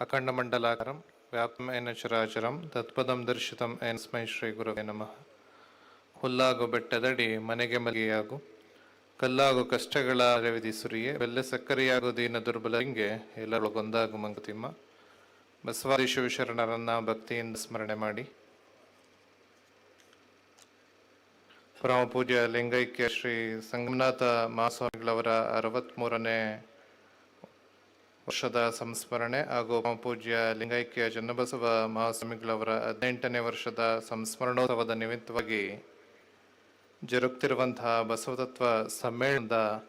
ಅಖಂಡಮಂಡಲಾಕಾರಂ ವ್ಯಾಪ್ತಮೇನ ಚರಾಚರಂ ತತ್ಪದಂ ದರ್ಶಿತಂ ಎನ್ಸ್ಮೈ ಶ್ರೀ ಗುರುವೇ ನಮಃ ಹುಲ್ಲಾಗು ಬೆಟ್ಟದಡಿ ಮನೆಗೆ ಮಲಿಗೆಯಾಗು ಕಲ್ಲಾಗು ಕಷ್ಟಗಳ ವಿಧಿಸುರಿಯೇ ಬೆಲ್ಲ ಸಕ್ಕರೆಯಾಗು ದೀನ ದುರ್ಬಲರಿಂಗೆ ಎಲ್ಲರೊಳಗೊಂದಾಗು ಮಂಗತಿಮ್ಮ ಬಸವಾದಿ ಶಿವಶರಣರನ್ನ ಭಕ್ತಿಯಿಂದ ಸ್ಮರಣೆ ಮಾಡಿ ಪರಮ ಪೂಜ್ಯ ಲಿಂಗೈಕ್ಯ ಶ್ರೀ ಸಂಗಮನಾಥ ಮಹಾಸ್ವಾಮಿಗಳವರ ಅರವತ್ಮೂರನೇ ವರ್ಷದ ಸಂಸ್ಮರಣೆ ಹಾಗೂ ಪೂಜ್ಯ ಲಿಂಗೈಕ್ಯ ಚನ್ನಬಸವ ಮಹಾಸ್ವಾಮಿಗಳವರ ಹದಿನೆಂಟನೇ ವರ್ಷದ ಸಂಸ್ಮರಣೋತ್ಸವದ ನಿಮಿತ್ತವಾಗಿ ಜರುಗ್ತಿರುವಂತಹ ಬಸವತತ್ವ ಸಮ್ಮೇಳನದ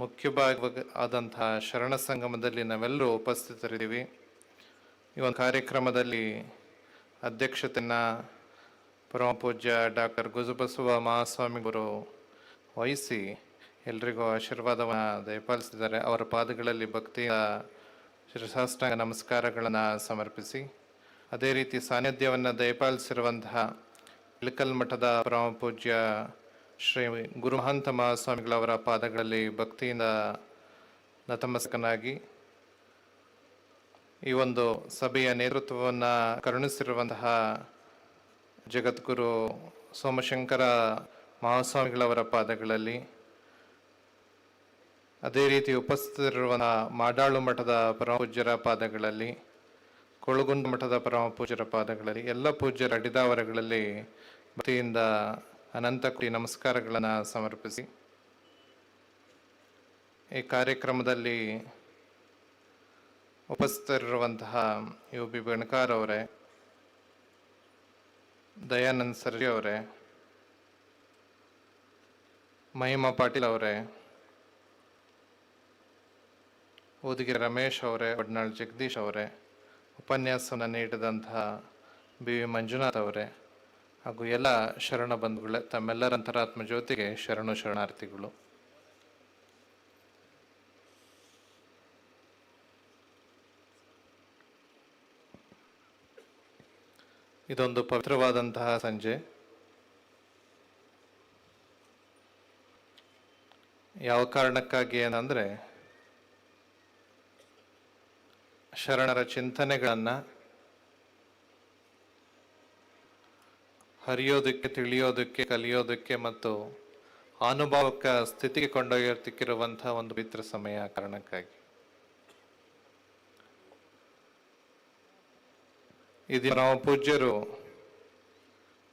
ಮುಖ್ಯ ಭಾಗ ಆದಂತಹ ಶರಣ ಸಂಗಮದಲ್ಲಿ ನಾವೆಲ್ಲರೂ ಉಪಸ್ಥಿತರಿದ್ದೀವಿ. ಈ ಒಂದು ಕಾರ್ಯಕ್ರಮದಲ್ಲಿ ಅಧ್ಯಕ್ಷತೆಯನ್ನ ಪರಮ ಪೂಜ್ಯ ಡಾಕ್ಟರ್ ಗುಜುಬಸವ ಮಹಾಸ್ವಾಮಿಗಳು ವಹಿಸಿ ಎಲ್ರಿಗೂ ಆಶೀರ್ವಾದವನ್ನು ದಯಪಾಲಿಸಿದ್ದಾರೆ. ಅವರ ಪಾದಗಳಲ್ಲಿ ಭಕ್ತಿಯ ಶಿರಸಾಷ್ಟಾಂಗ ನಮಸ್ಕಾರಗಳನ್ನು ಸಮರ್ಪಿಸಿ, ಅದೇ ರೀತಿ ಸಾನ್ನಿಧ್ಯವನ್ನು ದಯಪಾಲಿಸಿರುವಂತಹ ಇಳಕಲ್ ಮಠದ ಪರಮ ಪೂಜ್ಯ ಶ್ರೀ ಗುರುಮಹಂತ ಮಹಾಸ್ವಾಮಿಗಳವರ ಪಾದಗಳಲ್ಲಿ ಭಕ್ತಿಯಿಂದ ನತಮಸ್ಕನಾಗಿ ಈ ಒಂದು ಸಭೆಯ ನೇತೃತ್ವವನ್ನು ಕರುಣಿಸಿರುವಂತಹ ಜಗದ್ಗುರು ಸೋಮಶಂಕರ ಮಹಾಸ್ವಾಮಿಗಳವರ ಪಾದಗಳಲ್ಲಿ ಅದೇ ರೀತಿ ಉಪಸ್ಥಿತರಿರುವ ಮಾಡಾಳು ಮಠದ ಪರಮ ಪೂಜ್ಯರ ಪಾದಗಳಲ್ಲಿ, ಕೊಳಗುಂದ ಮಠದ ಪರಮ ಪೂಜ್ಯರ ಪಾದಗಳಲ್ಲಿ, ಎಲ್ಲ ಪೂಜ್ಯರ ಅಡಿದಾವರಗಳಲ್ಲಿ ಭಕ್ತಿಯಿಂದ ಅನಂತ ಕೋಟಿ ನಮಸ್ಕಾರಗಳನ್ನು ಸಮರ್ಪಿಸಿ, ಈ ಕಾರ್ಯಕ್ರಮದಲ್ಲಿ ಉಪಸ್ಥಿತರಿರುವಂತಹ ಯು ಬಿ ಬಣಕಾರ್ ಅವರೇ, ದಯಾನಂದ್ ಸರ್ಜಿ ಅವರೇ, ಮಹಿಮಾ ಪಾಟೀಲ್ ಅವರೇ ಓದಿಗೆ ರಮೇಶ್ ಅವರೇ, ಒಡ್ನಾಳ್ ಜಗದೀಶ್ ಅವರೇ, ಉಪನ್ಯಾಸವನ್ನು ನೀಡಿದಂತಹ ಬಿ ವಿ ಮಂಜುನಾಥ್ ಅವರೇ, ಹಾಗೂ ಎಲ್ಲ ಶರಣ ಬಂಧುಗಳೇ, ತಮ್ಮೆಲ್ಲರ ಅಂತರಾತ್ಮ ಜ್ಯೋತಿಗೆ ಶರಣು ಶರಣಾರ್ಥಿಗಳು. ಇದೊಂದು ಪವಿತ್ರವಾದಂತಹ ಸಂಜೆ. ಯಾವ ಕಾರಣಕ್ಕಾಗಿ ಏನಂದ್ರೆ ಶರಣರ ಚಿಂತನೆಗಳನ್ನು ಹರಿಯೋದಕ್ಕೆ, ತಿಳಿಯೋದಕ್ಕೆ, ಕಲಿಯೋದಕ್ಕೆ ಮತ್ತು ಅನುಭವಕ್ಕ ಸ್ಥಿತಿಗೆ ಕೊಂಡೊಯ್ಯತಿಕ್ಕಿರುವಂತಹ ಒಂದು ಪವಿತ್ರ ಸಮಯ ಕಾರಣಕ್ಕಾಗಿ. ಇದು ನಾವು ಪೂಜ್ಯರು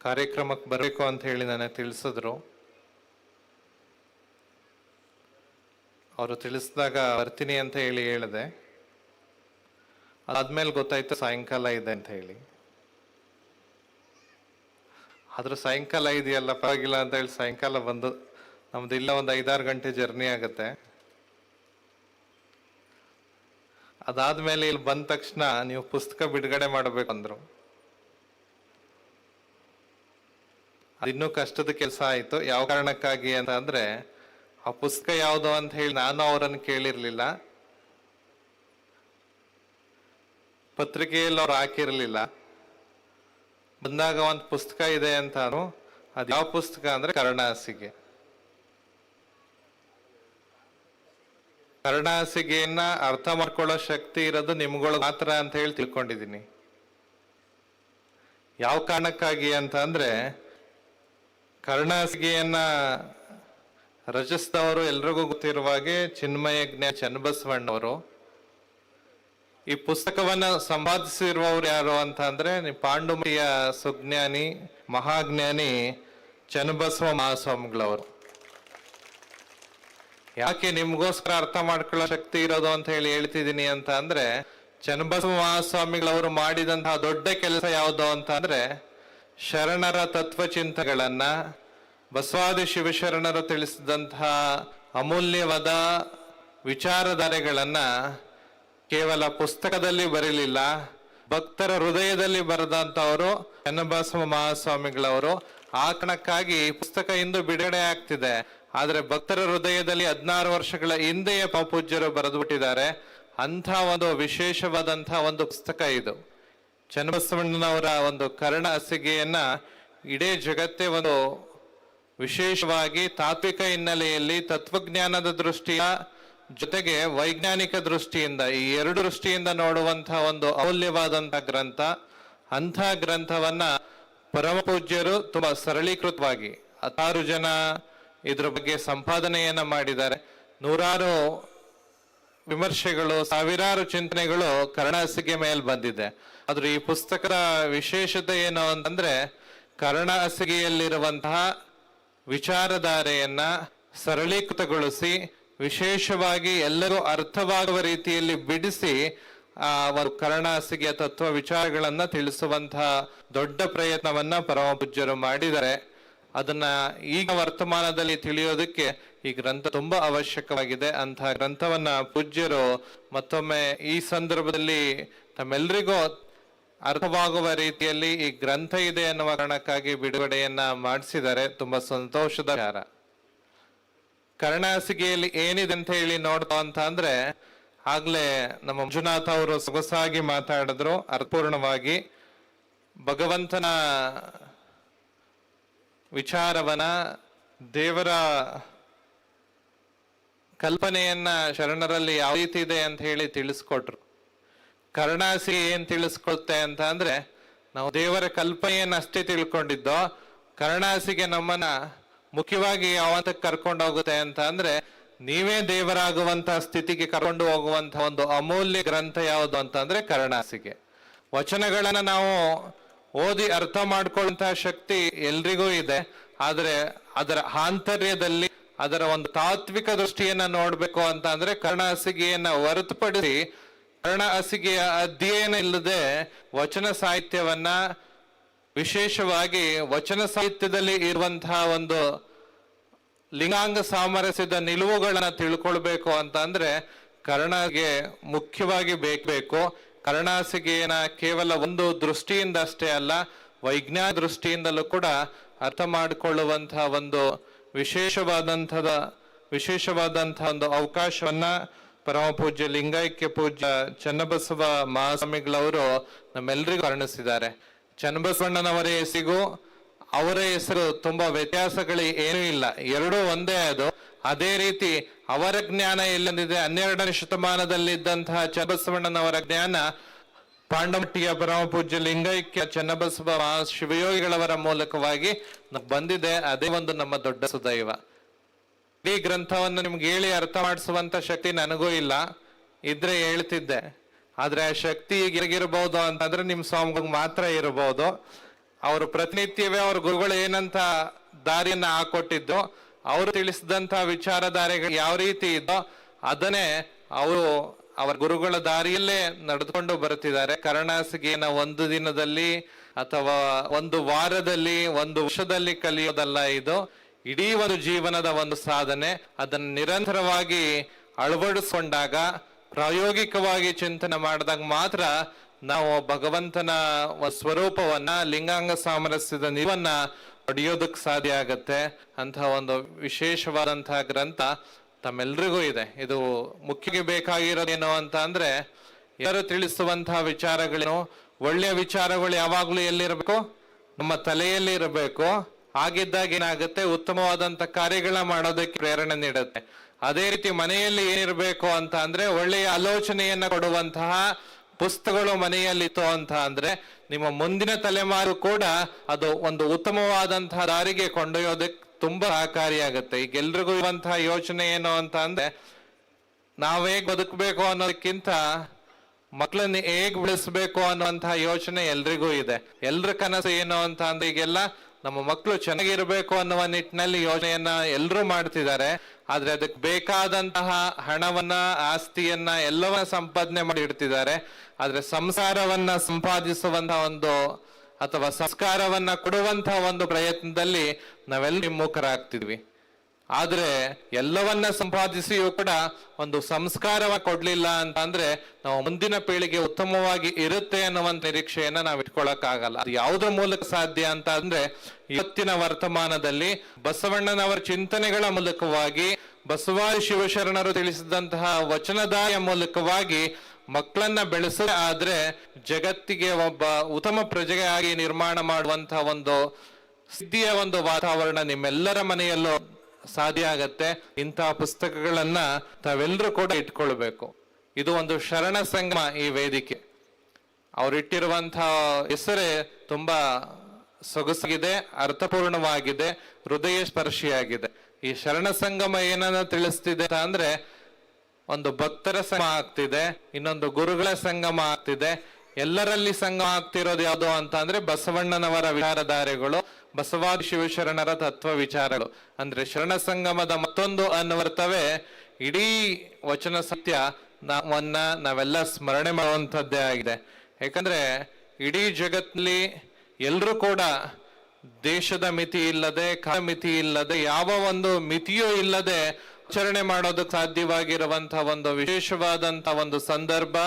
ಕಾರ್ಯಕ್ರಮಕ್ಕೆ ಬರಬೇಕು ಅಂತ ಹೇಳಿ ನನಗೆ ತಿಳಿಸಿದ್ರು. ಅವರು ತಿಳಿಸಿದಾಗ ಬರ್ತೀನಿ ಅಂತ ಹೇಳಿ ಹೇಳಿದೆ. ಅದಾದ್ಮೇಲೆ ಗೊತ್ತಾಯ್ತು ಸಾಯಂಕಾಲ ಇದೆ ಅಂತ ಹೇಳಿ. ಆದ್ರೆ ಸಾಯಂಕಾಲ ಇದೆಯಲ್ಲ, ಪರವಾಗಿಲ್ಲ ಅಂತ ಹೇಳಿ ಸಾಯಂಕಾಲ ಬಂದು ನಮ್ದು ಇಲ್ಲ ಒಂದು ಐದಾರು ಗಂಟೆ ಜರ್ನಿ ಆಗುತ್ತೆ. ಅದಾದ್ಮೇಲೆ ಇಲ್ಲಿ ಬಂದ ತಕ್ಷಣ ನೀವು ಪುಸ್ತಕ ಬಿಡುಗಡೆ ಮಾಡಬೇಕು ಅಂದ್ರು. ಅದಿನ್ನೂ ಕಷ್ಟದ ಕೆಲಸ ಆಯ್ತು. ಯಾವ ಕಾರಣಕ್ಕಾಗಿ ಅಂತ ಅಂದ್ರೆ, ಆ ಪುಸ್ತಕ ಯಾವುದು ಅಂತ ಹೇಳಿ ನಾನು ಅವರನ್ನು ಕೇಳಿರ್ಲಿಲ್ಲ. ಪತ್ರಿಕೆಯಲ್ಲಿ ಅವ್ರು ಹಾಕಿರಲಿಲ್ಲ. ಬಂದಾಗ ಒಂದು ಪುಸ್ತಕ ಇದೆ ಅಂತಾನು, ಅದು ಯಾವ ಪುಸ್ತಕ ಅಂದ್ರೆ ಕರ್ಣಾಸಿಗೆ. ಕರ್ಣಾಸಿಗೆಯನ್ನ ಅರ್ಥ ಮಾಡ್ಕೊಳ್ಳೋ ಶಕ್ತಿ ಇರೋದು ನಿಮ್ಗಳು ಮಾತ್ರ ಅಂತ ಹೇಳಿ ತಿಳ್ಕೊಂಡಿದ್ದೀನಿ. ಯಾವ ಕಾರಣಕ್ಕಾಗಿ ಅಂತ ಅಂದ್ರೆ, ಕರ್ಣಾಸಿಗೆಯನ್ನ ರಚಿಸಿದವರು ಎಲ್ರಿಗೂ ಗೊತ್ತಿರುವ ಹಾಗೆ ಚಿನ್ಮಯ ಜ್ಞಾನ ಚನ್ನಬಸವಣ್ಣವರು. ಈ ಪುಸ್ತಕವನ್ನ ಸಂಪಾದಿಸಿರುವವರು ಯಾರು ಅಂತ ಅಂದ್ರೆ ನೀವು ಪಾಂಡುಮಯ್ಯ ಸುಜ್ಞಾನಿ, ಮಹಾಜ್ಞಾನಿ ಚನ್ನಬಸವ ಮಹಾಸ್ವಾಮಿಗಳವರು. ಯಾಕೆ ನಿಮ್ಗೋಸ್ಕರ ಅರ್ಥ ಮಾಡ್ಕೊಳ್ಳೋ ಶಕ್ತಿ ಇರೋದು ಅಂತ ಹೇಳಿ ಹೇಳ್ತಿದ್ದೀನಿ ಅಂತ ಅಂದ್ರೆ ಚನ್ನಬಸವ ಮಹಾಸ್ವಾಮಿಗಳವರು ಮಾಡಿದಂತಹ ದೊಡ್ಡ ಕೆಲಸ ಯಾವುದು ಅಂತ ಅಂದ್ರೆ ಶರಣರ ತತ್ವಚಿಂತಗಳನ್ನ ಬಸವಾದಿ ಶಿವಶರಣರು ತಿಳಿಸಿದಂತಹ ಅಮೂಲ್ಯವಾದ ವಿಚಾರಧಾರೆಗಳನ್ನ ಕೇವಲ ಪುಸ್ತಕದಲ್ಲಿ ಬರೀಲಿಲ್ಲ, ಭಕ್ತರ ಹೃದಯದಲ್ಲಿ ಬರೆದಂತವರು ಚನ್ನಬಸವ ಮಹಾಸ್ವಾಮಿಗಳವರು ಆ ಕಣಕ್ಕಾಗಿ ಪುಸ್ತಕ ಇಂದು ಬಿಡುಗಡೆ ಆಗ್ತಿದೆ. ಆದ್ರೆ ಭಕ್ತರ ಹೃದಯದಲ್ಲಿ ಹದಿನಾರು ವರ್ಷಗಳ ಹಿಂದೆಯೇ ಪಾಪೂಜ್ಯರು ಬರೆದು ಬಿಟ್ಟಿದ್ದಾರೆ ಅಂಥ ಒಂದು ವಿಶೇಷವಾದಂತಹ ಒಂದು ಪುಸ್ತಕ ಇದು. ಚನ್ನಬಸವಣ್ಣನವರ ಒಂದು ಕರ್ಣ ಹಸಿಗೆಯನ್ನ ಇಡೀ ಜಗತ್ತೇ ಒಂದು ವಿಶೇಷವಾಗಿ ತಾತ್ವಿಕ ಹಿನ್ನೆಲೆಯಲ್ಲಿ ತತ್ವಜ್ಞಾನದ ದೃಷ್ಟಿಯ ಜೊತೆಗೆ ವೈಜ್ಞಾನಿಕ ದೃಷ್ಟಿಯಿಂದ ಈ ಎರಡು ದೃಷ್ಟಿಯಿಂದ ನೋಡುವಂತಹ ಒಂದು ಅಮೂಲ್ಯವಾದಂತಹ ಗ್ರಂಥ, ಅಂಥ ಗ್ರಂಥವನ್ನ ಪರಮ ಪೂಜ್ಯರು ತುಂಬಾ ಸರಳೀಕೃತವಾಗಿ ಹತ್ತಾರು ಜನ ಇದ್ರ ಬಗ್ಗೆ ಸಂಪಾದನೆಯನ್ನ ಮಾಡಿದ್ದಾರೆ. ನೂರಾರು ವಿಮರ್ಶೆಗಳು, ಸಾವಿರಾರು ಚಿಂತನೆಗಳು ಕರ್ಣಾಸಿಗೆ ಮೇಲೆ ಬಂದಿದೆ. ಆದ್ರೆ ಈ ಪುಸ್ತಕದ ವಿಶೇಷತೆ ಏನು ಅಂತಂದ್ರೆ ಕರ್ಣಾಸಿಗೆಯಲ್ಲಿರುವಂತಹ ವಿಚಾರಧಾರೆಯನ್ನ ಸರಳೀಕೃತಗೊಳಿಸಿ ವಿಶೇಷವಾಗಿ ಎಲ್ಲರೂ ಅರ್ಥವಾಗುವ ರೀತಿಯಲ್ಲಿ ಬಿಡಿಸಿ, ಆ ಒಂದು ಕರ್ಣಾಸಿಗೆಯ ತತ್ವ ವಿಚಾರಗಳನ್ನ ತಿಳಿಸುವಂತಹ ದೊಡ್ಡ ಪ್ರಯತ್ನವನ್ನ ಪರಮ ಪೂಜ್ಯರು ಮಾಡಿದ್ದಾರೆ ಅದನ್ನ ಈಗ ವರ್ತಮಾನದಲ್ಲಿ ತಿಳಿಯೋದಕ್ಕೆ ಈ ಗ್ರಂಥ ತುಂಬಾ ಅವಶ್ಯಕವಾಗಿದೆ. ಅಂತಹ ಗ್ರಂಥವನ್ನ ಪೂಜ್ಯರು ಮತ್ತೊಮ್ಮೆ ಈ ಸಂದರ್ಭದಲ್ಲಿ ತಮ್ಮೆಲ್ಲರಿಗೂ ಅರ್ಥವಾಗುವ ರೀತಿಯಲ್ಲಿ ಈ ಗ್ರಂಥ ಇದೆ ಎನ್ನುವ ಕಾರಣಕ್ಕಾಗಿ ಬಿಡುಗಡೆಯನ್ನ ಮಾಡಿಸಿದ್ದಾರೆ ತುಂಬಾ ಸಂತೋಷದ ವಿಚಾರ. ಕರ್ಣಾಸಿಗೆಯಲ್ಲಿ ಏನಿದೆ ಅಂತ ಹೇಳಿ ನೋಡ್ತಾ ಅಂತ ಅಂದ್ರೆ, ಆಗ್ಲೇ ನಮ್ಮ ಮಂಜುನಾಥ ಅವರು ಸೊಗಸಾಗಿ ಮಾತಾಡಿದ್ರು, ಅರ್ಥಪೂರ್ಣವಾಗಿ. ಭಗವಂತನ ವಿಚಾರವನ ದೇವರ ಕಲ್ಪನೆಯನ್ನ ಶರಣರಲ್ಲಿ ಯಾವ ರೀತಿ ಇದೆ ಅಂತ ಹೇಳಿ ತಿಳಿಸ್ಕೊಟ್ರು. ಕರ್ಣಾಸಿ ಏನ್ ತಿಳಿಸ್ಕೊಳ್ತೆ ಅಂತ ಅಂದ್ರೆ, ನಾವು ದೇವರ ಕಲ್ಪನೆಯನ್ನ ಅಷ್ಟೇ ತಿಳ್ಕೊಂಡಿದ್ದೋ, ಕರ್ಣಾಸಿಗೆ ನಮ್ಮನ್ನ ಮುಖ್ಯವಾಗಿ ಯಾವತ್ತಕ್ಕೆ ಕರ್ಕೊಂಡು ಹೋಗುತ್ತೆ ಅಂತ ಅಂದ್ರೆ, ನೀವೇ ದೇವರಾಗುವಂತಹ ಸ್ಥಿತಿಗೆ ಕರ್ಕೊಂಡು ಹೋಗುವಂತ ಒಂದು ಅಮೂಲ್ಯ ಗ್ರಂಥ ಯಾವುದು ಅಂತ ಅಂದ್ರೆ ಕರ್ಣಾಸಿಗೆ. ವಚನಗಳನ್ನ ನಾವು ಓದಿ ಅರ್ಥ ಮಾಡ್ಕೊಳ್ಳುವಂತಹ ಶಕ್ತಿ ಎಲ್ರಿಗೂ ಇದೆ, ಆದ್ರೆ ಅದರ ಆಂತರ್ಯದಲ್ಲಿ ಅದರ ಒಂದು ತಾತ್ವಿಕ ದೃಷ್ಟಿಯನ್ನ ನೋಡ್ಬೇಕು ಅಂತ ಅಂದ್ರೆ ಕರ್ಣ ಹಸಿಗೆಯನ್ನ ಹೊರತುಪಡಿಸಿ ಕರ್ಣ ಹಸಿಗೆಯ ಅಧ್ಯಯನ ಇಲ್ಲದೆ ವಚನ ಸಾಹಿತ್ಯವನ್ನ ವಿಶೇಷವಾಗಿ ವಚನ ಸಾಹಿತ್ಯದಲ್ಲಿ ಇರುವಂತಹ ಒಂದು ಲಿಂಗಾಂಗ ಸಾಮರಸ್ಯದ ನಿಲುವುಗಳನ್ನ ತಿಳ್ಕೊಳ್ಬೇಕು ಅಂತ ಅಂದ್ರೆ ಕರ್ಣಗೆ ಮುಖ್ಯವಾಗಿ ಬೇಕಬೇಕು. ಕರ್ಣಾಸಿಗೆಯನ್ನ ಕೇವಲ ಒಂದು ದೃಷ್ಟಿಯಿಂದ ಅಷ್ಟೇ ಅಲ್ಲ ವೈಜ್ಞಾನ ದೃಷ್ಟಿಯಿಂದಲೂ ಕೂಡ ಅರ್ಥ ಮಾಡಿಕೊಳ್ಳುವಂತಹ ಒಂದು ವಿಶೇಷವಾದಂಥದ ವಿಶೇಷವಾದಂತಹ ಒಂದು ಅವಕಾಶವನ್ನ ಪರಮ ಪೂಜ್ಯ ಲಿಂಗೈಕ್ಯ ಪೂಜ್ಯ ಚನ್ನಬಸವ ಮಹಾಸ್ವಾಮಿಗಳವರು ನಮ್ಮೆಲ್ಲರಿಗೂ ವರ್ಣಿಸಿದ್ದಾರೆ ಚನ್ನಬಸವಣ್ಣನವರ ಹೆಸರಿಗೂ ಅವರ ಹೆಸರು ತುಂಬಾ ವ್ಯತ್ಯಾಸಗಳು ಏನೂ ಇಲ್ಲ. ಎರಡೂ ಒಂದೇ ಅದು. ಅದೇ ರೀತಿ ಅವರ ಜ್ಞಾನ ಎಲ್ಲಂದಿದೆ ಹನ್ನೆರಡನೇ ಶತಮಾನದಲ್ಲಿದ್ದಂತಹ ಚನ್ನಬಸವಣ್ಣನವರ ಜ್ಞಾನ ಪಾಂಡಮಟ್ಟಿಯ ಪರಮಪೂಜ್ಯ ಲಿಂಗೈಕ್ಯ ಚನ್ನಬಸವ ಶಿವಯೋಗಿಗಳವರ ಮೂಲಕವಾಗಿ ಬಂದಿದೆ. ಅದೇ ಒಂದು ನಮ್ಮ ದೊಡ್ಡ ಸುದೈವ. ಈ ಗ್ರಂಥವನ್ನು ನಿಮ್ಗೆ ಹೇಳಿ ಅರ್ಥ ಮಾಡಿಸುವಂತ ಶಕ್ತಿ ನನಗೂ ಇಲ್ಲ. ಇದ್ರೆ ಹೇಳ್ತಿದ್ದೆ. ಆದ್ರೆ ಆ ಶಕ್ತಿ ಈಗ ಹೇಗಿರಬಹುದು ಅಂತಂದ್ರೆ ನಿಮ್ ಸ್ವಾಮಿಗಳಿಗೆ ಮಾತ್ರ ಇರಬಹುದು ಅವರು ಪ್ರತಿನಿತ್ಯವೇ ಅವ್ರ ಗುರುಗಳು ಏನಂತ ದಾರಿಯನ್ನ ಹಾಕೊಟ್ಟಿದ್ದು, ಅವರು ತಿಳಿಸಿದಂತ ವಿಚಾರಧಾರೆಗಳು ಯಾವ ರೀತಿ ಇದ್ದೋ, ಅದನ್ನೇ ಅವರು ಅವರ ಗುರುಗಳ ದಾರಿಯಲ್ಲೇ ನಡೆದುಕೊಂಡು ಬರುತ್ತಿದ್ದಾರೆ. ಕರ್ಣಾಸಿಗೆನ ಒಂದು ದಿನದಲ್ಲಿ ಅಥವಾ ಒಂದು ವಾರದಲ್ಲಿ, ಒಂದು ವರ್ಷದಲ್ಲಿ ಕಲಿಯೋದಲ್ಲ ಇದು. ಇಡೀ ಒಂದು ಜೀವನದ ಒಂದು ಸಾಧನೆ. ಅದನ್ನು ನಿರಂತರವಾಗಿ ಅಳವಡಿಸ್ಕೊಂಡಾಗ ಪ್ರಾಯೋಗಿಕವಾಗಿ ಚಿಂತನೆ ಮಾಡಿದಾಗ ಮಾತ್ರ ನಾವು ಭಗವಂತನ ಸ್ವರೂಪವನ್ನ, ಲಿಂಗಾಂಗ ಸಾಮರಸ್ಯದ ನಿವನ್ನ ಪಡೆಯೋದಕ್ಕೆ ಸಾಧ್ಯ ಆಗತ್ತೆ. ಅಂತಹ ಒಂದು ವಿಶೇಷವಾದಂತಹ ಗ್ರಂಥ ತಮ್ಮೆಲ್ರಿಗೂ ಇದೆ. ಇದು ಮುಖ್ಯಕ್ಕೆ ಬೇಕಾಗಿರೋದೇನು ಅಂತ ಅಂದ್ರೆ ಯಾರು ತಿಳಿಸುವಂತಹ ವಿಚಾರಗಳೇನು, ಒಳ್ಳೆಯ ವಿಚಾರಗಳು ಯಾವಾಗಲೂ ಎಲ್ಲಿರಬೇಕು? ನಮ್ಮ ತಲೆಯಲ್ಲಿ ಇರಬೇಕು. ಆಗಿದ್ದಾಗ ಏನಾಗುತ್ತೆ? ಉತ್ತಮವಾದಂತ ಕಾರ್ಯಗಳ ಮಾಡೋದಕ್ಕೆ ಪ್ರೇರಣೆ ನೀಡುತ್ತೆ. ಅದೇ ರೀತಿ ಮನೆಯಲ್ಲಿ ಏನಿರಬೇಕು ಅಂತ ಅಂದ್ರೆ, ಒಳ್ಳೆಯ ಆಲೋಚನೆಯನ್ನ ಕೊಡುವಂತಹ ಪುಸ್ತಕಗಳು ಮನೆಯಲ್ಲಿತ್ತು ಅಂತ ಅಂದ್ರೆ ನಿಮ್ಮ ಮುಂದಿನ ತಲೆಮಾರು ಕೂಡ ಅದು ಒಂದು ಉತ್ತಮವಾದಂತಹ ದಾರಿಗೆ ಕೊಂಡೊಯ್ಯೋದಕ್ಕೆ ತುಂಬಾ ಸಹಕಾರಿಯಾಗುತ್ತೆ. ಈಗ ಎಲ್ರಿಗೂ ಇರುವಂತಹ ಯೋಚನೆ ಏನು ಅಂತ ಅಂದ್ರೆ ನಾವ್ ಬದುಕಬೇಕು ಅನ್ನೋದಕ್ಕಿಂತ ಮಕ್ಕಳನ್ನ ಹೇಗ್ ಬೆಳೆಸ್ಬೇಕು ಅನ್ನುವಂತಹ ಯೋಚನೆ ಎಲ್ರಿಗೂ ಇದೆ. ಎಲ್ರ ಕನಸು ಏನು ಅಂತ ಅಂದ್ರೆ ಈಗೆಲ್ಲ ನಮ್ಮ ಮಕ್ಕಳು ಚೆನ್ನಾಗಿರಬೇಕು ಅನ್ನುವ ನಿಟ್ಟಿನಲ್ಲಿ ಯೋಜನೆಯನ್ನ ಎಲ್ಲರೂ ಮಾಡ್ತಿದ್ದಾರೆ. ಆದ್ರೆ ಅದಕ್ಕೆ ಬೇಕಾದಂತಹ ಹಣವನ್ನ, ಆಸ್ತಿಯನ್ನ ಎಲ್ಲವ ಸಂಪಾದನೆ ಮಾಡಿ ಇಡ್ತಿದ್ದಾರೆ. ಆದ್ರೆ ಸಂಸಾರವನ್ನ ಸಂಪಾದಿಸುವಂತಹ ಒಂದು ಅಥವಾ ಸಂಸ್ಕಾರವನ್ನ ಕೊಡುವಂತಹ ಒಂದು ಪ್ರಯತ್ನದಲ್ಲಿ ನಾವೆಲ್ಲ ವಿಮುಖರಾಗ್ತಿದ್ವಿ. ಆದ್ರೆ ಎಲ್ಲವನ್ನ ಸಂಪಾದಿಸಿಯೂ ಕೂಡ ಒಂದು ಸಂಸ್ಕಾರವ ಕೊಡ್ಲಿಲ್ಲ ಅಂತ ಅಂದ್ರೆ ನಾವು ಮುಂದಿನ ಪೀಳಿಗೆ ಉತ್ತಮವಾಗಿ ಇರುತ್ತೆ ಅನ್ನುವಂತ ನಿರೀಕ್ಷೆಯನ್ನ ನಾವು ಇಟ್ಕೊಳಕ್ಕಾಗಲ್ಲ. ಅದು ಯಾವುದ್ರ ಮೂಲಕ ಸಾಧ್ಯ ಅಂತ ಅಂದ್ರೆ ಇವತ್ತಿನ ವರ್ತಮಾನದಲ್ಲಿ ಬಸವಣ್ಣನವರ ಚಿಂತನೆಗಳ ಮೂಲಕವಾಗಿ ಬಸವಾದಿ ಶಿವಶರಣರು ತಿಳಿಸಿದಂತಹ ವಚನದಾಯ ಮೂಲಕವಾಗಿ ಮಕ್ಕಳನ್ನ ಬೆಳೆಸ ಆದ್ರೆ ಜಗತ್ತಿಗೆ ಒಬ್ಬ ಉತ್ತಮ ಪ್ರಜೆಯಾಗಿ ನಿರ್ಮಾಣ ಮಾಡುವಂತಹ ಒಂದು ಸಿದ್ಧಿಯ ಒಂದು ವಾತಾವರಣ ನಿಮ್ಮೆಲ್ಲರ ಮನೆಯಲ್ಲೂ ಸಾಧ್ಯ ಆಗತ್ತೆ. ಇಂತಹ ಪುಸ್ತಕಗಳನ್ನ ತಾವೆಲ್ಲರೂ ಕೂಡ ಇಟ್ಕೊಳ್ಬೇಕು. ಇದು ಒಂದು ಶರಣ ಸಂಗಮ ಈ ವೇದಿಕೆ. ಅವರಿಟ್ಟಿರುವಂತಹ ಹೆಸರೇ ತುಂಬಾ ಸೊಗಸಾಗಿದೆ, ಅರ್ಥಪೂರ್ಣವಾಗಿದೆ, ಹೃದಯ ಸ್ಪರ್ಶಿಯಾಗಿದೆ. ಈ ಶರಣ ಸಂಗಮ ಏನನ್ನ ತಿಳಿಸ್ತಿದೆ ಅಂದ್ರೆ, ಒಂದು ಭಕ್ತರ ಸಂಗಮ ಆಗ್ತಿದೆ, ಇನ್ನೊಂದು ಗುರುಗಳ ಸಂಗಮ ಆಗ್ತಿದೆ. ಎಲ್ಲರಲ್ಲಿ ಸಂಗಮ ಆಗ್ತಿರೋದು ಯಾವುದು ಅಂತ ಅಂದ್ರೆ ಬಸವಣ್ಣನವರ ವಿಚಾರಧಾರೆಗಳು. ಬಸವಾದಿ ಶಿವಶರಣರ ತತ್ವ ವಿಚಾರಗಳು. ಅಂದ್ರೆ ಶರಣ ಸಂಗಮದ ಮತ್ತೊಂದು ಅನ್ವರ್ಥವೇ ಇಡೀ ವಚನ ಸತ್ಯ ನಾವನ್ನ ನಾವೆಲ್ಲ ಸ್ಮರಣೆ ಮಾಡುವಂಥದ್ದೇ ಆಗಿದೆ. ಯಾಕಂದ್ರೆ ಇಡೀ ಜಗತ್ತಲ್ಲಿ ಎಲ್ಲರೂ ಕೂಡ ದೇಶದ ಮಿತಿ ಇಲ್ಲದೆ ಕಾಲ ಮಿತಿ ಇಲ್ಲದೆ, ಯಾವ ಒಂದು ಮಿತಿಯೂ ಇಲ್ಲದೆ ಆಚರಣೆ ಮಾಡೋದಕ್ಕೆ ಸಾಧ್ಯವಾಗಿರುವಂತಹ ಒಂದು ವಿಶೇಷವಾದಂತಹ ಒಂದು ಸಂದರ್ಭ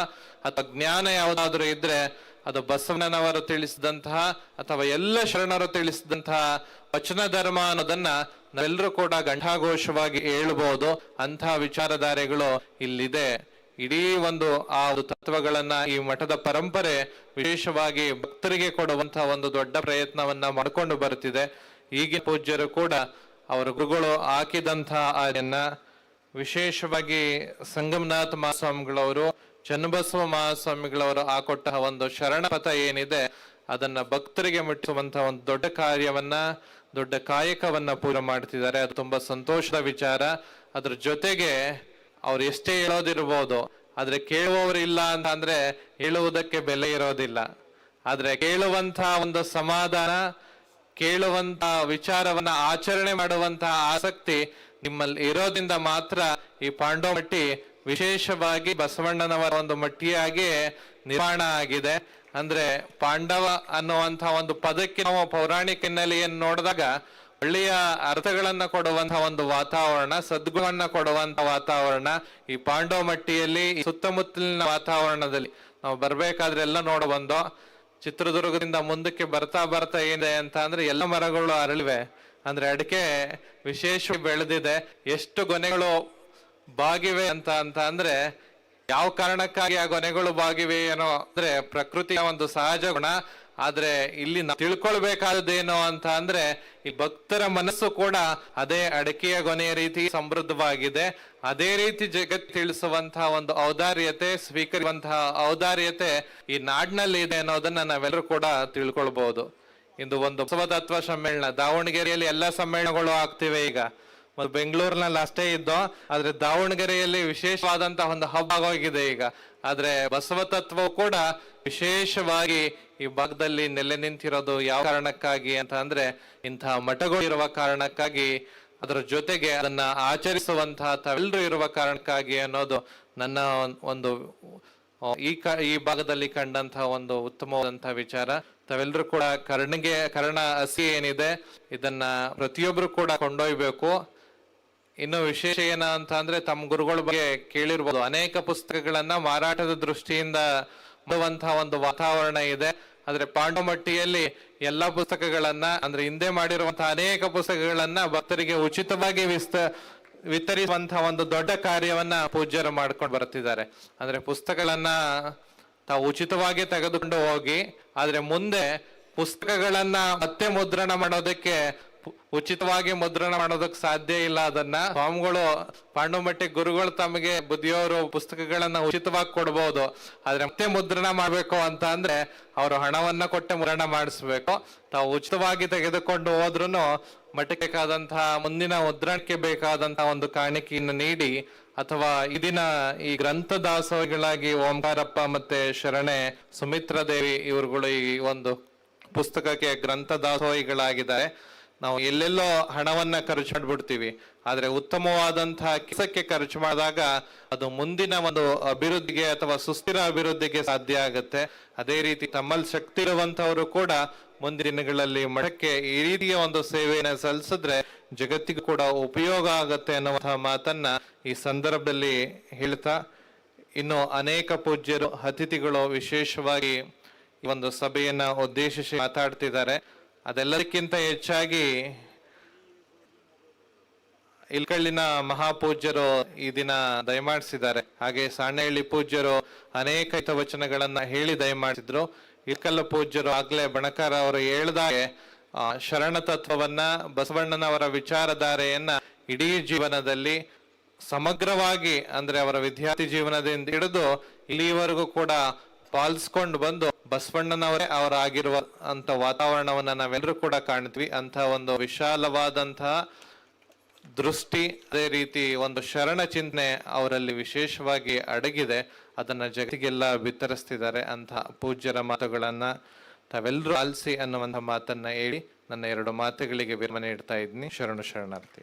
ಅಥವಾ ಜ್ಞಾನ ಯಾವುದಾದ್ರೂ ಇದ್ರೆ ಅದು ಬಸವಣ್ಣನವರು ತಿಳಿಸಿದಂತಹ ಅಥವಾ ಎಲ್ಲ ಶರಣರು ತಿಳಿಸಿದಂತಹ ವಚನ ಧರ್ಮ ಅನ್ನೋದನ್ನ ನಾವೆಲ್ಲರೂ ಕೂಡ ಗಂಠಾಘೋಷವಾಗಿ ಹೇಳ್ಬೋದು ಅಂತಹ ವಿಚಾರಧಾರೆಗಳು ಇಲ್ಲಿದೆ. ಇಡೀ ಒಂದು ಆ ಒಂದು ತತ್ವಗಳನ್ನ ಈ ಮಠದ ಪರಂಪರೆ ವಿಶೇಷವಾಗಿ ಭಕ್ತರಿಗೆ ಕೊಡುವಂತಹ ಒಂದು ದೊಡ್ಡ ಪ್ರಯತ್ನವನ್ನ ಮಾಡ್ಕೊಂಡು ಬರ್ತಿದೆ ಈಗಿನ ಪೂಜ್ಯರು ಕೂಡ ಅವರ ಗುರುಗಳು ಹಾಕಿದಂತಹ ವಿಶೇಷವಾಗಿ ಸಂಗಮನಾಥ ಮಹಾಸ್ವಾಮಿಗಳವರು ಚನ್ನಬಸವ ಮಹಾಸ್ವಾಮಿಗಳವರು ಹಾಕೊಟ್ಟ ಒಂದು ಶರಣ ಪಥ ಏನಿದೆ, ಅದನ್ನ ಭಕ್ತರಿಗೆ ಮುಟ್ಟಿಸುವಂತಹ ಒಂದು ದೊಡ್ಡ ಕಾರ್ಯವನ್ನ, ದೊಡ್ಡ ಕಾಯಕವನ್ನ ಪೂರ ಮಾಡ್ತಿದ್ದಾರೆ. ಅದು ತುಂಬಾ ಸಂತೋಷದ ವಿಚಾರ. ಅದ್ರ ಜೊತೆಗೆ ಅವ್ರು ಎಷ್ಟೇ ಹೇಳೋದಿರ್ಬೋದು, ಆದ್ರೆ ಕೇಳುವವರು ಇಲ್ಲ ಅಂತ ಅಂದ್ರೆ ಹೇಳುವುದಕ್ಕೆ ಬೆಲೆ ಇರೋದಿಲ್ಲ. ಆದ್ರೆ ಕೇಳುವಂತ ಒಂದು ಸಮಾಧಾನ ಕೇಳುವಂತ ವಿಚಾರವನ್ನ ಆಚರಣೆ ಮಾಡುವಂತಹ ಆಸಕ್ತಿ ನಿಮ್ಮಲ್ಲಿ ಇರೋದ್ರಿಂದ ಮಾತ್ರ ಈ ಪಾಂಡವ ಮಟ್ಟಿ ವಿಶೇಷವಾಗಿ ಬಸವಣ್ಣನವರ ಒಂದು ಮಟ್ಟಿಯಾಗಿ ನಿರ್ಮಾಣ ಆಗಿದೆ. ಅಂದ್ರೆ ಪಾಂಡವ ಅನ್ನುವಂತ ಒಂದು ಪದಕ್ಕೆ ನಾವು ಪೌರಾಣಿಕ ಹಿನ್ನೆಲೆಯನ್ನು ನೋಡಿದಾಗ ಒಳ್ಳೆಯ ಅರ್ಥಗಳನ್ನ ಕೊಡುವಂತಹ ಒಂದು ವಾತಾವರಣ, ಸದ್ಗುಣವನ್ನ ಕೊಡುವಂತ ವಾತಾವರಣ, ಈ ಪಾಂಡವ ಮಟ್ಟಿಯಲ್ಲಿ ಸುತ್ತಮುತ್ತಲಿನ ವಾತಾವರಣದಲ್ಲಿ. ನಾವು ಬರ್ಬೇಕಾದ್ರೆ ಎಲ್ಲ ನೋಡಬಂದು ಚಿತ್ರದುರ್ಗದಿಂದ ಮುಂದಕ್ಕೆ ಬರ್ತಾ ಬರ್ತಾ ಏನಿದೆ ಅಂತ ಅಂದ್ರೆ ಎಲ್ಲ ಮರಗಳು ಅರಳಿವೆ. ಅಂದ್ರೆ ಅಡಿಕೆ ವಿಶೇಷ ಬೆಳೆದಿದೆ. ಎಷ್ಟು ಗೊನೆಗಳು ಬಾಗಿವೆ ಅಂತ ಅಂತ ಅಂದ್ರೆ ಯಾವ ಕಾರಣಕ್ಕಾಗಿ ಆ ಗೊನೆಗಳು ಬಾಗಿವೆ ಏನೋ ಅಂದ್ರೆ ಪ್ರಕೃತಿಯ ಒಂದು ಸಹಜ ಗುಣ. ಆದ್ರೆ ಇಲ್ಲಿ ನಾವು ತಿಳ್ಕೊಳ್ಬೇಕಾದದ್ದೇನು ಅಂತ ಅಂದ್ರೆ ಈ ಭಕ್ತರ ಮನಸ್ಸು ಕೂಡ ಅದೇ ಅಡಕೆಯ ಗೊನೆಯ ರೀತಿ ಸಮೃದ್ಧವಾಗಿದೆ. ಅದೇ ರೀತಿ ಜಗತ್ ತಿಳಿಸುವಂತಹ ಒಂದು ಔದಾರ್ಯತೆ, ಸ್ವೀಕರಿಸುವಂತಹ ಔದಾರ್ಯತೆ ಈ ನಾಡಿನಲ್ಲಿ ಇದೆ ಅನ್ನೋದನ್ನ ನಾವೆಲ್ಲರೂ ಕೂಡ ತಿಳ್ಕೊಳ್ಬಹುದು ಇಂದು ಒಂದು ಬಸವ ತತ್ವ ಸಮ್ಮೇಳನ, ದಾವಣಗೆರೆಯಲ್ಲಿ ಎಲ್ಲಾ ಸಮ್ಮೇಳನಗಳು ಆಗ್ತಿವೆ ಈಗ. ಮತ್ತು ಬೆಂಗಳೂರಿನಲ್ಲಿ ಅಷ್ಟೇ ಇದ್ದೋ, ಆದ್ರೆ ದಾವಣಗೆರೆಯಲ್ಲಿ ವಿಶೇಷವಾದಂತಹ ಒಂದು ಹಬ್ಬ ಆಗೋಗಿದೆ ಈಗ. ಆದ್ರೆ ಬಸವ ತತ್ವ ಕೂಡ ವಿಶೇಷವಾಗಿ ಈ ಭಾಗದಲ್ಲಿ ನೆಲೆ ನಿಂತಿರೋದು ಯಾವ ಕಾರಣಕ್ಕಾಗಿ ಅಂತ ಅಂದ್ರೆ ಇಂತಹ ಮಠಗಳು ಇರುವ ಕಾರಣಕ್ಕಾಗಿ, ಅದರ ಜೊತೆಗೆ ಅದನ್ನ ಆಚರಿಸುವಂತಹ ತಾವೆಲ್ಲರೂ ಇರುವ ಕಾರಣಕ್ಕಾಗಿ ಅನ್ನೋದು ನನ್ನ ಒಂದು ಈ ಕ, ಈ ಭಾಗದಲ್ಲಿ ಕಂಡಂತಹ ಒಂದು ಉತ್ತಮವಾದಂತಹ ವಿಚಾರ. ತಾವೆಲ್ಲರೂ ಕೂಡ ಕರ್ಣಿಗೆ, ಕರ್ಣ ಹಸಿ ಏನಿದೆ, ಇದನ್ನ ಪ್ರತಿಯೊಬ್ರು ಕೂಡ ಕೊಂಡೊಯ್ಬೇಕು. ಇನ್ನು ವಿಶೇಷ ಏನ ಅಂತ ಅಂದ್ರೆ ತಮ್ಮ ಗುರುಗಳ ಬಗ್ಗೆ ಕೇಳಿರ್ಬೋದು. ಅನೇಕ ಪುಸ್ತಕಗಳನ್ನ ಮಾರಾಟದ ದೃಷ್ಟಿಯಿಂದ ಮಾಡುವಂತಹ ಒಂದು ವಾತಾವರಣ ಇದೆ. ಆದ್ರೆ ಪಾಂಡವಮಟ್ಟಿಯಲ್ಲಿ ಎಲ್ಲಾ ಪುಸ್ತಕಗಳನ್ನ ಅಂದ್ರೆ ಹಿಂದೆ ಮಾಡಿರುವಂತಹ ಅನೇಕ ಪುಸ್ತಕಗಳನ್ನ ಭಕ್ತರಿಗೆ ಉಚಿತವಾಗಿ ವಿಸ್ತ ವಿತರಿಸುವಂತಹ ಒಂದು ದೊಡ್ಡ ಕಾರ್ಯವನ್ನ ಪೂಜ್ಯರು ಮಾಡ್ಕೊಂಡು ಬರ್ತಿದ್ದಾರೆ. ಅಂದ್ರೆ ಪುಸ್ತಕಗಳನ್ನ ತಾವು ಉಚಿತವಾಗಿ ತೆಗೆದುಕೊಂಡು ಹೋಗಿ, ಆದ್ರೆ ಮುಂದೆ ಪುಸ್ತಕಗಳನ್ನ ಮತ್ತೆ ಮುದ್ರಣ ಮಾಡೋದಕ್ಕೆ ಉಚಿತವಾಗಿ ಮುದ್ರಣ ಮಾಡೋದಕ್ಕೆ ಸಾಧ್ಯ ಇಲ್ಲ ಅದನ್ನ. ಸ್ವಾಮಿಗಳು, ಪಾಂಡುಮಟ್ಟಿ ಗುರುಗಳು ತಮಗೆ ಬುದ್ಧಿಯವರು ಪುಸ್ತಕಗಳನ್ನ ಉಚಿತವಾಗಿ ಕೊಡಬಹುದು ಆದ್ರೆ ಮತ್ತೆ ಮುದ್ರಣ ಮಾಡಬೇಕು ಅಂತ ಅಂದ್ರೆ ಅವರು ಹಣವನ್ನ ಕೊಟ್ಟೆ ಮುದ್ರಣ ಮಾಡಿಸ್ಬೇಕು. ತಾವು ಉಚಿತವಾಗಿ ತೆಗೆದುಕೊಂಡು ಹೋದ್ರೂ ಮಠಕ್ಕೆ ಬೇಕಾದಂತಹ ಮುಂದಿನ ಮುದ್ರಣಕ್ಕೆ ಬೇಕಾದಂತಹ ಒಂದು ಕಾಣಿಕೆಯನ್ನು ನೀಡಿ ಅಥವಾ ಇದಿನ ಈ ಗ್ರಂಥ ದಾಸೋಹಿಗಳಾಗಿ ಓಂಕಾರಪ್ಪ ಮತ್ತೆ ಶರಣೆ ಸುಮಿತ್ರ ದೇವಿ ಇವರುಗಳು ಈ ಒಂದು ಪುಸ್ತಕಕ್ಕೆ ಗ್ರಂಥ ದಾಸೋಹಿಗಳಾಗಿದ್ದಾರೆ. ನಾವು ಎಲ್ಲೆಲ್ಲೋ ಹಣವನ್ನ ಖರ್ಚು ಮಾಡ್ಬಿಡ್ತೀವಿ. ಆದ್ರೆ ಉತ್ತಮವಾದಂತಹ ಕೆಲಸಕ್ಕೆ ಖರ್ಚು ಮಾಡಿದಾಗ ಅದು ಮುಂದಿನ ಒಂದು ಅಭಿವೃದ್ಧಿಗೆ ಅಥವಾ ಸುಸ್ಥಿರ ಅಭಿವೃದ್ಧಿಗೆ ಸಾಧ್ಯ ಆಗುತ್ತೆ. ಅದೇ ರೀತಿ ತಮ್ಮಲ್ಲಿ ಶಕ್ತಿ ಇರುವಂತವರು ಕೂಡ ಮುಂದಿನ ದಿನಗಳಲ್ಲಿ ಮಠಕ್ಕೆ ಈ ರೀತಿಯ ಒಂದು ಸೇವೆಯನ್ನು ಸಲ್ಲಿಸಿದ್ರೆ ಜಗತ್ತಿಗೂ ಕೂಡ ಉಪಯೋಗ ಆಗತ್ತೆ ಅನ್ನುವಂತಹ ಮಾತನ್ನ ಈ ಸಂದರ್ಭದಲ್ಲಿ ಹೇಳ್ತಾ ಇನ್ನು ಅನೇಕ ಪೂಜ್ಯರು ಅತಿಥಿಗಳು ವಿಶೇಷವಾಗಿ ಈ ಒಂದು ಸಭೆಯನ್ನ ಉದ್ದೇಶಿಸಿ ಮಾತಾಡ್ತಿದ್ದಾರೆ. ಅದೆಲ್ಲದಕ್ಕಿಂತ ಹೆಚ್ಚಾಗಿ ಇಲ್ಕಳ್ಳಿನ ಮಹಾಪೂಜ್ಯರು ಈ ದಿನ ದಯಮಾಡಿಸಿದ್ದಾರೆ. ಹಾಗೆ ಸಾಣೆಹಳ್ಳಿ ಪೂಜ್ಯರು ಅನೇಕ ಹಿತವಚನಗಳನ್ನ ಹೇಳಿ ದಯಮಾಡಿಸಿದ್ರು. ಇಲ್ಕಲ್ಲ ಪೂಜ್ಯರು ಆಗ್ಲೇ ಬಣಕಾರ ಅವರು ಹೇಳ್ದಾಗೆ ಆ, ಶರಣ ತತ್ವವನ್ನ ಬಸವಣ್ಣನವರ ವಿಚಾರಧಾರೆಯನ್ನ ಇಡೀ ಜೀವನದಲ್ಲಿ ಸಮಗ್ರವಾಗಿ ಅಂದ್ರೆ ಅವರ ವಿದ್ಯಾರ್ಥಿ ಜೀವನದಿಂದ ಹಿಡಿದು ಇಲ್ಲಿವರೆಗೂ ಕೂಡ ಪಾಲಿಸ್ಕೊಂಡು ಬಂದು ಬಸವಣ್ಣನವರೇ ಅವರಾಗಿರುವ ಅಂತ ವಾತಾವರಣವನ್ನ ನಾವೆಲ್ಲರೂ ಕೂಡ ಕಾಣ್ತೀವಿ. ಅಂತ ಒಂದು ವಿಶಾಲವಾದಂತಹ ದೃಷ್ಟಿ, ಅದೇ ರೀತಿ ಒಂದು ಶರಣ ಚಿಂತನೆ ಅವರಲ್ಲಿ ವಿಶೇಷವಾಗಿ ಅಡಗಿದೆ. ಅದನ್ನ ಜಗತ್ತಿಗೆಲ್ಲ ಬಿತ್ತರಿಸ್ತಿದ್ದಾರೆ ಅಂತ ಪೂಜ್ಯರ ಮಾತುಗಳನ್ನ ತಾವೆಲ್ಲರೂ ಆಲಿಸಿ ಅನ್ನುವಂಥ ಮಾತನ್ನ ಹೇಳಿ ನನ್ನ ಎರಡು ಮಾತುಗಳಿಗೆ ವಿರಮನೆ ಇಡ್ತಾ ಇದ್ದೀನಿ. ಶರಣು ಶರಣಾರ್ಥಿ.